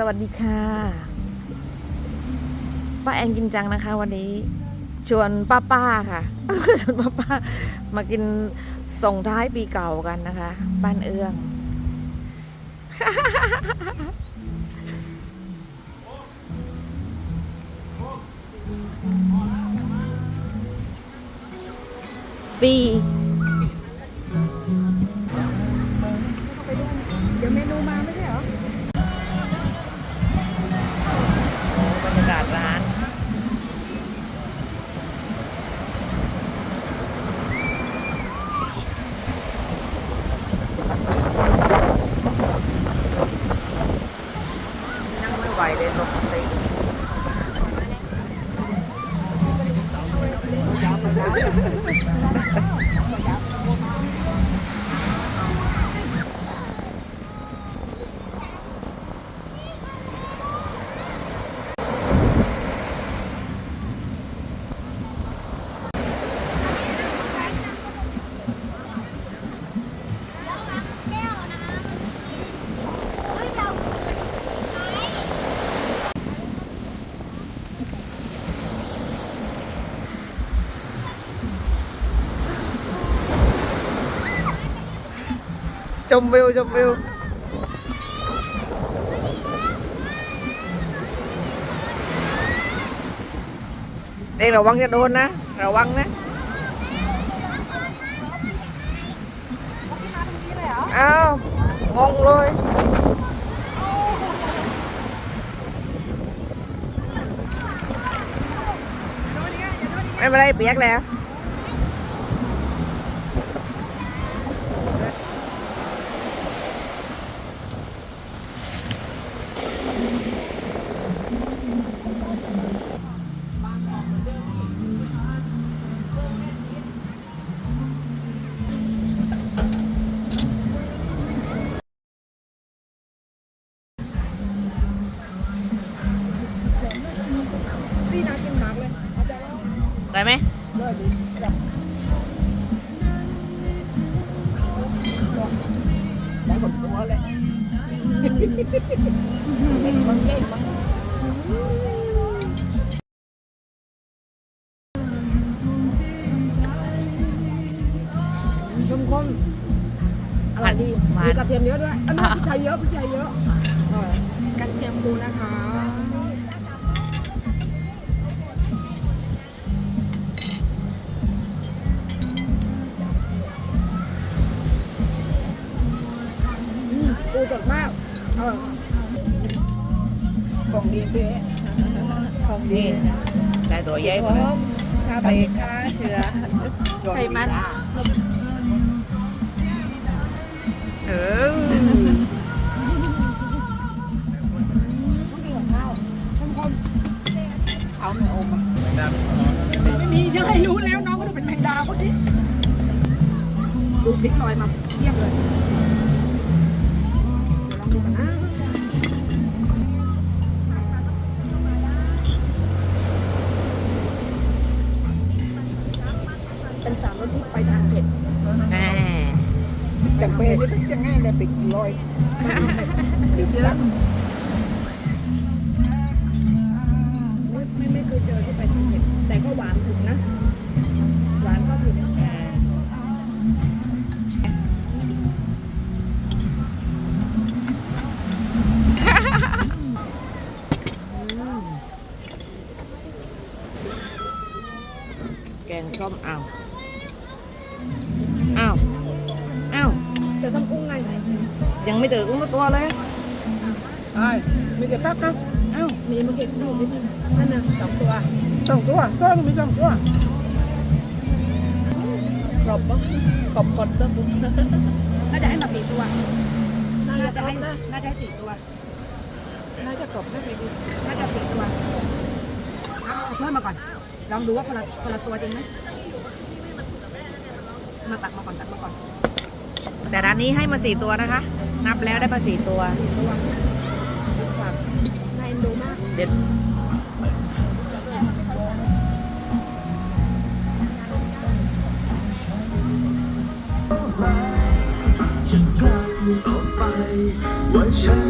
สวัสดีค่ะ ป้าแอนกินจังนะคะ วันนี้ ชวนป้าป้าๆค่ะ ชวนป้าป้าๆมากินส่งท้ายปีเก่ากันนะคะ บ้านเอื้อง สี่ ชมวิวชมวิวเด็กระวังจะโดนนะระวังนะอ้าวงงเลยไม่เป็นไรเปียกแล้ว ได้ไหมเลิศดีแบบได้หมดตัวเลยเล่นบ้างเล่นบ้างเข้มข้นอร่อยดีหวามีนกระเทียมเยอะด้วยอันนี้พริกไทยเยอะพริกไทยเยอะอร่อยกระเทียมปูนะคะ ปูสดมากอร่อยของดีเป๊ะของดีนี่ตัวใหญ่พมาร้กอมค่าไปค่าเชื้อไขมันเออต้องกินกับข้าวเข้มข้นเอาหน่อยโอมไม่มีใช่รู้แล้วน้องก็ดูเป็นแมงดาเมื่อกี้ดูพริกลอยมาเยี่ยมเลย เดี๋ยวลองดูกันนะเป็นสามรสที่ไปทางเผ็ดแน่แต่เปรย์นี่ต้องยังไงเลยปิดลอยปิดเยอะ แกงส้มอ้าวอ้าวอ้าวจะทำกุ้งไงยังไม่ตื่นกุ้งตัวเลยใช่มีแต่แป๊บนะอ้าวมีเมื่อกี้ดูนิดนึงนั่นน่ะสองตัวสองตัวก็มีสองตัวกรอบปะกรอบกรอบตัวน่าจะให้มาสี่ตัวน่าจะให้น่าจะให้สี่ตัวน่าจะกรอบน่าจะดีน่าจะสี่ตัวเอาเอาถ้วยมาก่อน ลองดูว่าคนละคนละตัวจริงไหมมาตักมาก่อนตักมาก่อนแต่ร้านนี้ให้มาสี่ตัวนะคะ นับแล้วได้มาสี่ตัวตัวน่าเอ็นดูมากเด็ดจะกลับออกไปว่าฉัน